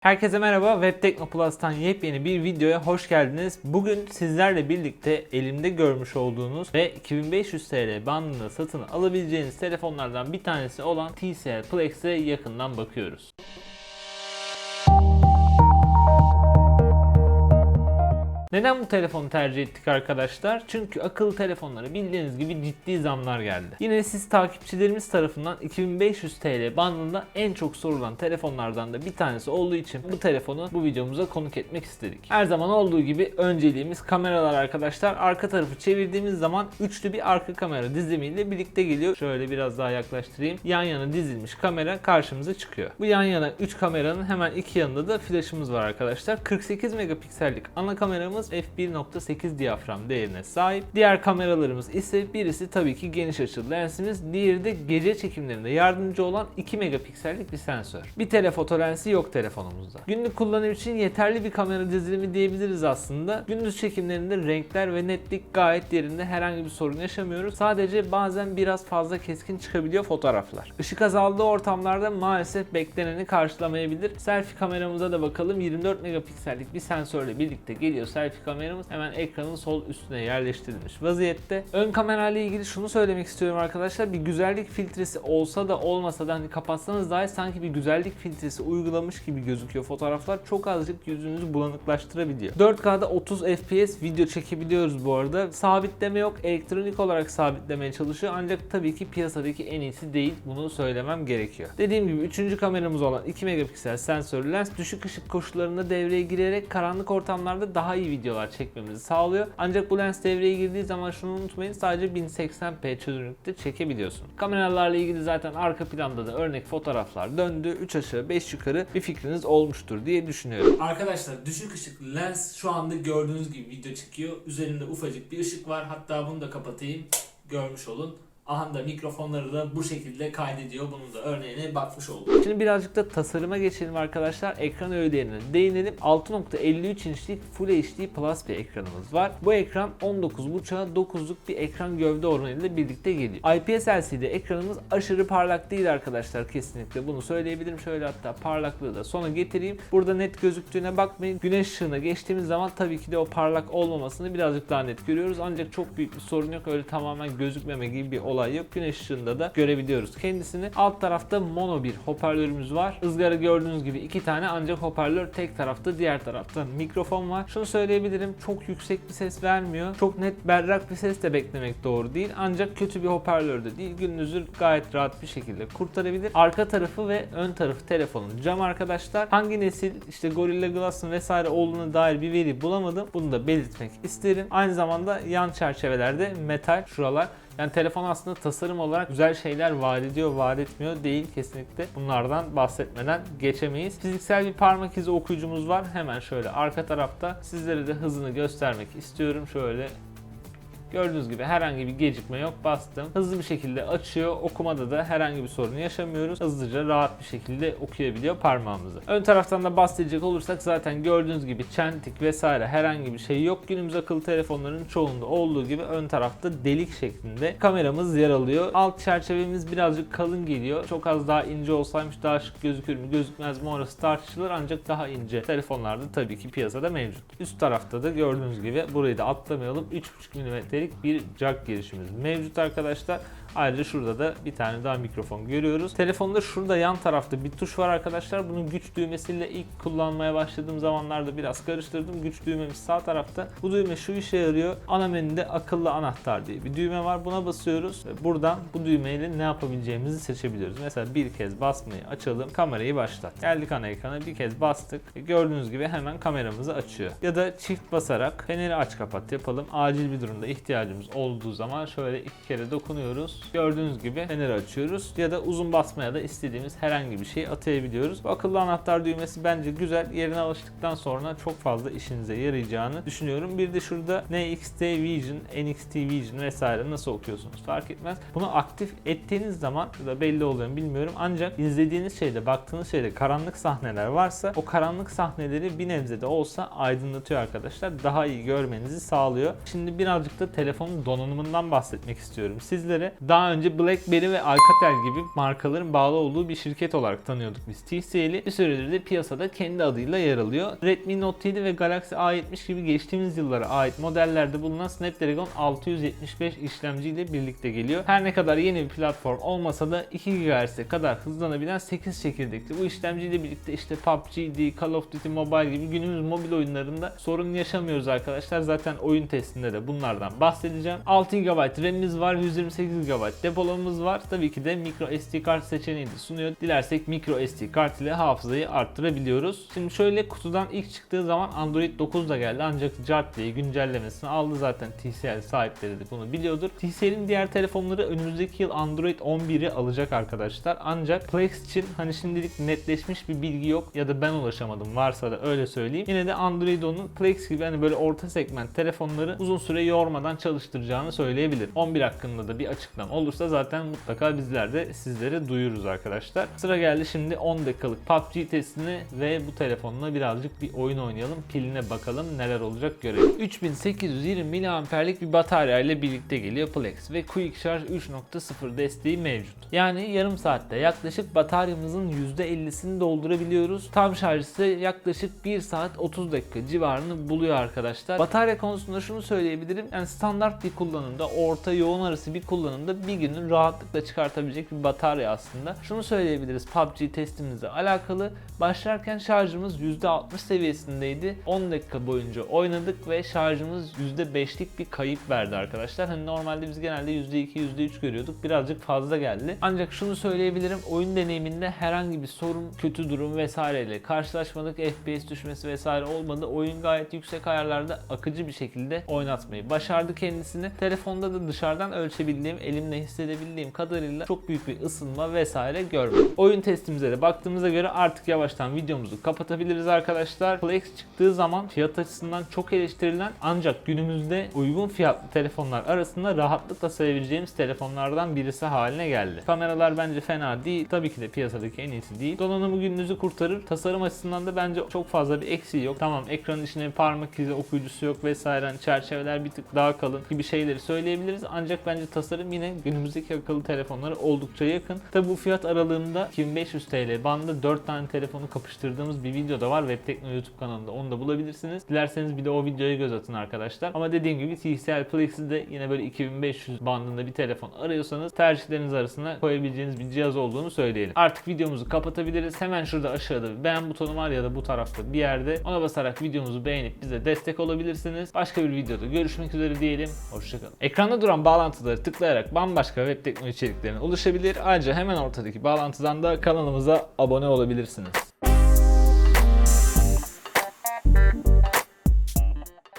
Herkese merhaba, Web Teknoplus'tan yepyeni bir videoya hoş geldiniz. Bugün sizlerle birlikte elimde görmüş olduğunuz ve 2500 TL bandında satın alabileceğiniz telefonlardan bir tanesi olan TCL Plex'e yakından bakıyoruz. Neden bu telefonu tercih ettik arkadaşlar? Çünkü akıllı telefonlara bildiğiniz gibi ciddi zamlar geldi. Yine siz takipçilerimiz tarafından 2500 TL bandında en çok sorulan telefonlardan da bir tanesi olduğu için bu telefonu bu videomuza konuk etmek istedik. Her zaman olduğu gibi önceliğimiz kameralar arkadaşlar. Arka tarafı çevirdiğimiz zaman üçlü bir arka kamera dizilimiyle birlikte geliyor. Şöyle biraz daha yaklaştırayım. Yan yana dizilmiş kamera karşımıza çıkıyor. Bu yan yana 3 kameranın hemen iki yanında da flaşımız var arkadaşlar. 48 megapiksellik ana kameramız f1.8 diyafram değerine sahip. Diğer kameralarımız ise birisi tabii ki geniş açılı lensimiz, diğeri de gece çekimlerinde yardımcı olan 2 megapiksellik bir sensör. Bir telefoto lensi yok telefonumuzda. Günlük kullanım için yeterli bir kamera dizilimi diyebiliriz aslında. Gündüz çekimlerinde renkler ve netlik gayet yerinde herhangi bir sorun yaşamıyoruz. Sadece bazen biraz fazla keskin çıkabiliyor fotoğraflar. Işık azaldığı ortamlarda maalesef bekleneni karşılamayabilir. Selfie kameramıza da bakalım. 24 megapiksellik bir sensörle birlikte geliyor selfie kameramız. Hemen ekranın sol üstüne yerleştirilmiş vaziyette. Ön kamerayla ilgili şunu söylemek istiyorum arkadaşlar. Bir güzellik filtresi olsa da olmasa da hani kapatsanız dahi sanki bir güzellik filtresi uygulamış gibi gözüküyor fotoğraflar. Çok azıcık yüzünüzü bulanıklaştırabiliyor. 4K'da 30 FPS video çekebiliyoruz bu arada. Sabitleme yok. Elektronik olarak sabitlemeye çalışıyor. Ancak tabii ki piyasadaki en iyisi değil. Bunu söylemem gerekiyor. Dediğim gibi 3. kameramız olan 2 megapiksel sensörlü lens düşük ışık koşullarında devreye girerek karanlık ortamlarda daha iyi videolar çekmemizi sağlıyor. Ancak bu lens devreye girdiği zaman şunu unutmayın sadece 1080p çözünürlükte çekebiliyorsun. Kameralarla ilgili zaten arka planda da örnek fotoğraflar döndü. 3 aşağı 5 yukarı bir fikriniz olmuştur diye düşünüyorum. Arkadaşlar düşük ışıklı lens şu anda gördüğünüz gibi video çekiyor. Üzerinde ufacık bir ışık var. Hatta bunu da kapatayım. Görmüş olun. Aha da mikrofonları da bu şekilde kaydediyor. Bunun da örneğine bakmış olduk. Şimdi birazcık da tasarıma geçelim arkadaşlar. Ekran öğelerine değinelim. 6.53 inçlik Full HD Plus bir ekranımız var. Bu ekran 19.5'a 9'luk bir ekran gövde oranıyla birlikte geliyor. IPS LCD ekranımız aşırı parlak değil arkadaşlar kesinlikle. Bunu söyleyebilirim. Şöyle hatta parlaklığı da sona getireyim. Burada net gözüktüğüne bakmayın. Güneş ışığına geçtiğimiz zaman tabii ki de o parlak olmamasını birazcık daha net görüyoruz. Ancak çok büyük bir sorun yok. Öyle tamamen gözükmeme gibi bir olay yok. Güneş ışığında da görebiliyoruz kendisini. Alt tarafta mono bir hoparlörümüz var. Izgara gördüğünüz gibi iki tane ancak hoparlör tek tarafta diğer tarafta mikrofon var. Şunu söyleyebilirim çok yüksek bir ses vermiyor. Çok net berrak bir ses de beklemek doğru değil. Ancak kötü bir hoparlör de değil. Gününüzü gayet rahat bir şekilde kurtarabilir. Arka tarafı ve ön tarafı telefonun cam arkadaşlar. Hangi nesil işte Gorilla Glass'ın vesaire olduğuna dair bir veri bulamadım. Bunu da belirtmek isterim. Aynı zamanda yan çerçevelerde metal şuralar yani telefon aslında tasarım olarak güzel şeyler vaat ediyor, vaat etmiyor değil kesinlikle. Bunlardan bahsetmeden geçemeyiz. Fiziksel bir parmak izi okuyucumuz var. Hemen şöyle arka tarafta sizlere de hızını göstermek istiyorum. Şöyle Gördüğünüz gibi herhangi bir gecikme yok. Bastım. Hızlı bir şekilde açıyor. Okumada da herhangi bir sorun yaşamıyoruz. Hızlıca rahat bir şekilde okuyabiliyor parmağımızı. Ön taraftan da bahsedecek olursak zaten gördüğünüz gibi çentik vesaire herhangi bir şey yok. Günümüz akıllı telefonların çoğunda olduğu gibi ön tarafta delik şeklinde kameramız yer alıyor. Alt çerçevemiz birazcık kalın geliyor. Çok az daha ince olsaymış daha şık gözükür mü gözükmez mi orası tartışılır ancak daha ince telefonlarda tabii ki piyasada mevcut. Üst tarafta da gördüğünüz gibi burayı da atlamayalım. 3.5 mm bir jack girişimiz mevcut arkadaşlar. Ayrıca şurada da bir tane daha mikrofon görüyoruz. Telefonda şurada yan tarafta bir tuş var arkadaşlar. Bunun güç düğmesiyle ilk kullanmaya başladığım zamanlarda biraz karıştırdım. Güç düğmemiz sağ tarafta. Bu düğme şu işe yarıyor. Ana menüde akıllı anahtar diye bir düğme var. Buna basıyoruz. Buradan bu düğmeyle ne yapabileceğimizi seçebiliyoruz. Mesela bir kez basmayı açalım. Kamerayı başlat. Geldik ana ekrana bir kez bastık. E, Gördüğünüz gibi hemen kameramızı açıyor. Ya da çift basarak feneri aç kapat yapalım. Acil bir durumda ihtiyacımız olduğu zaman şöyle iki kere dokunuyoruz. Gördüğünüz gibi feneri açıyoruz. Ya da uzun basmaya da istediğimiz herhangi bir şeyi atayabiliyoruz. Bu akıllı anahtar düğmesi bence güzel. Yerine alıştıktan sonra çok fazla işinize yarayacağını düşünüyorum. Bir de şurada NXT Vision, NXT Vision vesaire nasıl okuyorsunuz fark etmez. Bunu aktif ettiğiniz zaman şurada belli oluyor bilmiyorum. Ancak izlediğiniz şeyde, baktığınız şeyde karanlık sahneler varsa o karanlık sahneleri bir nebze de olsa aydınlatıyor arkadaşlar. Daha iyi görmenizi sağlıyor. Şimdi birazcık da telefonun donanımından bahsetmek istiyorum sizlere. Daha önce BlackBerry ve Alcatel gibi markaların bağlı olduğu bir şirket olarak tanıyorduk biz TCL'i. Bir süredir de piyasada kendi adıyla yer alıyor. Redmi Note 7 ve Galaxy A70 gibi geçtiğimiz yıllara ait modellerde bulunan Snapdragon 675 işlemciyle birlikte geliyor. Her ne kadar yeni bir platform olmasa da 2 GHz'e kadar hızlanabilen 8 çekirdekli bu işlemciyle birlikte işte PUBG, Call of Duty Mobile gibi günümüz mobil oyunlarında sorun yaşamıyoruz arkadaşlar. Zaten oyun testinde de bunlardan bahsedeceğim. 6 GB RAM'imiz var, 128 GB depolamamız var. Tabii ki de micro SD kart seçeneği de sunuyor. Dilersek micro SD kart ile hafızayı arttırabiliyoruz. Şimdi şöyle kutudan ilk çıktığı zaman Android 9 da geldi ancak Cart diye güncellemesini aldı zaten TCL sahipleri de bunu biliyordur. TCL'in diğer telefonları önümüzdeki yıl Android 11'i alacak arkadaşlar. Ancak Plex için hani şimdilik netleşmiş bir bilgi yok ya da ben ulaşamadım varsa da öyle söyleyeyim. Yine de Android 10'un Plex gibi hani böyle orta segment telefonları uzun süre yormadan çalıştıracağını söyleyebilirim. 11 hakkında da bir açıklama olursa zaten mutlaka bizler de sizlere duyururuz arkadaşlar. Sıra geldi şimdi 10 dakikalık PUBG testine ve bu telefonla birazcık bir oyun oynayalım. Piline bakalım neler olacak görelim. 3820 mAh'lik bir batarya ile birlikte geliyor Plex ve Quick Charge 3.0 desteği mevcut. Yani yarım saatte yaklaşık bataryamızın %50'sini doldurabiliyoruz. Tam şarj ise yaklaşık 1 saat 30 dakika civarını buluyor arkadaşlar. Batarya konusunda şunu söyleyebilirim. Yani standart bir kullanımda, orta yoğun arası bir kullanımda bir günü rahatlıkla çıkartabilecek bir batarya aslında. Şunu söyleyebiliriz PUBG testimizle alakalı. Başlarken şarjımız %60 seviyesindeydi. 10 dakika boyunca oynadık ve şarjımız %5'lik bir kayıp verdi arkadaşlar. Hani normalde biz genelde %2, %3 görüyorduk. Birazcık fazla geldi. Ancak şunu söyleyebilirim. Oyun deneyiminde herhangi bir sorun, kötü durum vesaireyle karşılaşmadık. FPS düşmesi vesaire olmadı. Oyun gayet yüksek ayarlarda akıcı bir şekilde oynatmayı başardı kendisini. Telefonda da dışarıdan ölçebildiğim, elimle hissedebildiğim kadarıyla çok büyük bir ısınma vesaire görmedim. Oyun testimize de baktığımıza göre artık yavaştan videomuzu kapatabiliriz arkadaşlar. Flex çıktığı zaman fiyat açısından çok eleştirilen ancak günümüzde uygun fiyatlı telefonlar arasında rahatlıkla sayabileceğimiz telefonlardan birisi haline geldi. Kameralar bence fena değil. Tabii ki de piyasadaki en iyisi değil. Donanımı gününüzü kurtarır. Tasarım açısından da bence çok fazla bir eksiği yok. Tamam ekranın içine parmak izi okuyucusu yok vesaire. Hani çerçeveler bir tık daha kalın gibi şeyleri söyleyebiliriz. Ancak bence tasarım yine günümüzdeki akıllı telefonlara oldukça yakın. Tabi bu fiyat aralığında 2500 TL bandında 4 tane telefonu kapıştırdığımız bir video da var. Web Tekno YouTube kanalında onu da bulabilirsiniz. Dilerseniz bir de o videoya göz atın arkadaşlar. Ama dediğim gibi TCL Plex'i de yine böyle 2500 bandında bir telefon arıyorsanız tercihleriniz arasında koyabileceğiniz bir cihaz olduğunu söyleyelim. Artık videomuzu kapatabiliriz. Hemen şurada aşağıda bir beğen butonu var ya da bu tarafta bir yerde. Ona basarak videomuzu beğenip bize destek olabilirsiniz. Başka bir videoda görüşmek üzere diyelim. Hoşçakalın. Ekranda duran bağlantıları tıklayarak bambaşka web teknoloji içeriklerine ulaşabilir. Ayrıca hemen ortadaki bağlantıdan da kanalımıza abone olabilirsiniz.